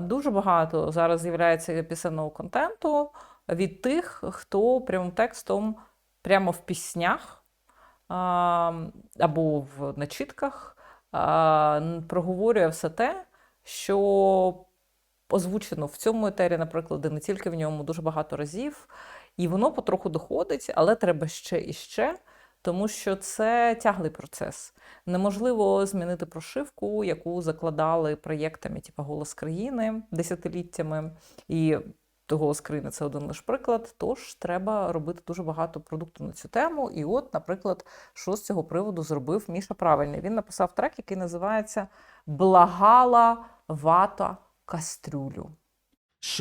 Дуже багато зараз з'являється пісенного контенту від тих, хто прямим текстом прямо в піснях або в начітках проговорює все те, що озвучено в цьому етері, наприклад, і не тільки в ньому, дуже багато разів. І воно потроху доходить, але треба ще і ще, тому що це тяглий процес. Неможливо змінити прошивку, яку закладали проєктами, типу Голос країни десятиліттями. І голос країни це один лише приклад. Тож треба робити дуже багато продукту на цю тему. І от, наприклад, що з цього приводу зробив Міша правильний. Він написав трек, який називається Благала вата кастрюлю.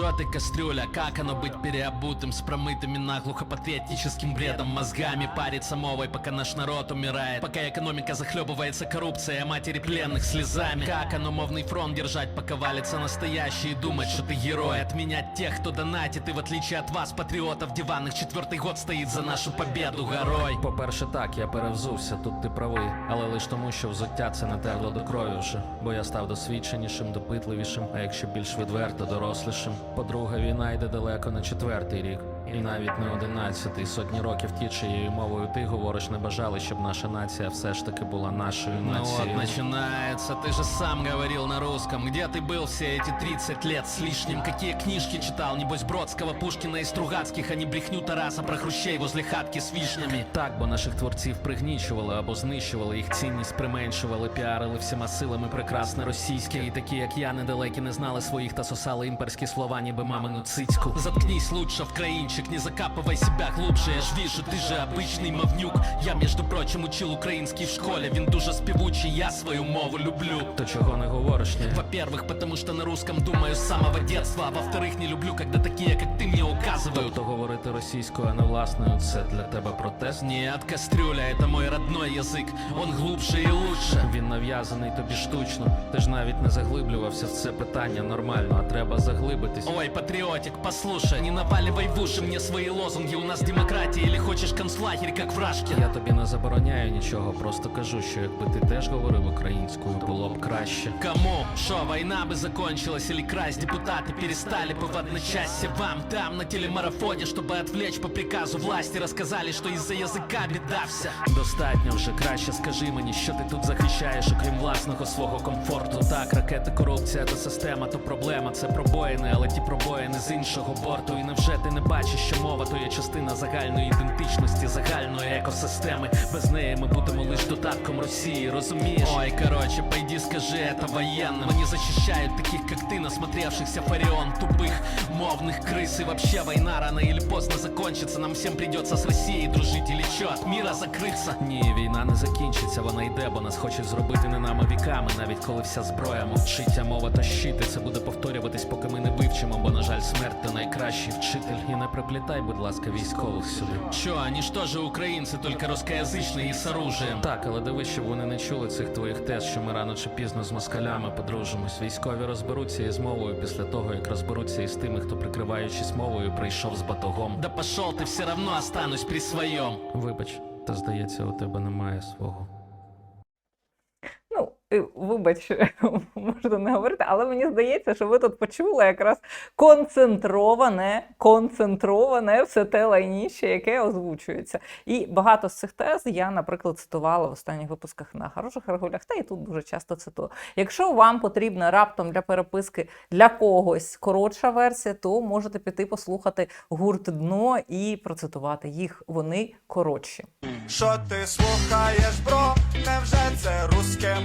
Шо ты, кастрюля, как оно быть переобутым С промытыми наглухо патриотическим бредом Мозгами париться мовой, пока наш народ умирает Пока экономика захлебывается коррупцией, а матери пленных слезами Как оно мовный фронт держать, пока валится настоящий И думать, что ты герой, отменять тех, кто донатит И в отличие от вас, патриотов диванных Четвертый год стоит за нашу победу горой По-перше, так, я перевзувся, тут ти правий, але лиш тому, що взуття це не терло до крові вже. Бо я став досвідченішим, допитливішим, а якщо більш відверто, дорослішим. По-друге, війна йде далеко на четвертий рік. І навіть не одинадцятий. Сотні років ті, чиєю мовою ти говориш, не бажали, щоб наша нація все ж таки була нашою Ну вот, нацією. начинается, ты же сам говорил на русском Где ты был все эти 30 лет с лишним? Какие книжки читал? Небось Бродского, Пушкина и Стругацких А не брехню Тараса про хрущей возле хатки с вишнями Так, бо наших творців пригнічували або знищували, їх цінність применшували, піарили всіма силами прекрасне російське. І такі, як я, недалекі не знали своїх та сосали імперські слова, ніби мамину цицьку. Заткнись лучше в краинчик, не закапывай себя глубже Я ж вижу, ты же обычный мовнюк Я, между прочим, учил украинский в школе Він дуже співучий, я свою мову люблю То чого не говориш, ні? Во-первых, потому что на русском думаю с самого детства А во-вторых, не люблю, когда такие, как ты, мне указывают Тобто говорити російською, а не власною, це для тебе протест? Нет, кастрюля, это мой родной язык Он глубже и лучше Він нав'язаний тобі штучно. Ти ж навіть не заглиблювався в це питання нормально, а треба заглибитись. Ой, патриотик, послушай Не наваливай в уши мне свои лозунги У нас демократия или хочешь концлагерь, как в Рашке Я тобі не забороняю нічого, просто кажу, що якби ти теж говорив українською, було б краще. Кому? Шо, война бы закончилась или красть депутаты перестали бы в одночасье вам там на телемарафоне, чтобы отвлечь по приказу власти рассказали, что из-за языка беда вся. Достатньо вже краще скажи мені, що ти тут захищаєш, окрім власного свого комфорту. Так, ракети, корупція та система, то проблема, це пробоїни, але ті пробоїни з іншого борту. І невже ти не бачиш, що мова то є частина загальної ідентичності, загальної екосистеми. Без неї ми будемо лише додатком Росії, розумієш? Ой, короче, пойди скажи это военным Они защищают таких, как ты, насмотревшихся фарион Тупых, мовных крыс И вообще война рано или поздно закончится Нам всем придется с Россией дружить Или чё, от мира закрыться Ні, війна не закінчиться, вона йде, бо нас хочуть зробити не нами віками, навіть коли вся зброя мовчить, а мова та щити. Це буде повторюватись, поки ми не вивчимо, бо, на жаль, смерть то найкращий вчитель. І не приплітай, будь ласка, військових сюди. Чё, они что же украинцы, только русскоязычные и с оружием Так, але дивись, щоб вони не чули цих твоїх тез, що ми рано чи пізно з москалями подружимось. Військові розберуться із мовою після того, як розберуться із тими, хто прикриваючись мовою, прийшов з батогом. Да пошел ты, все равно останусь при своем Вибач, та здається, у тебе немає свого. Ну, вибач, можна не говорити, але мені здається, що ви тут почули якраз концентроване, концентроване все те лайніще, яке озвучується. І багато з цих тез я, наприклад, цитувала в останніх випусках на хороших регулях, та і тут дуже часто цитую. Якщо вам потрібна раптом для переписки для когось коротша версія, то можете піти послухати гурт дно і процитувати їх. Вони коротші. Що ти слухаєш, бро? Невже це руське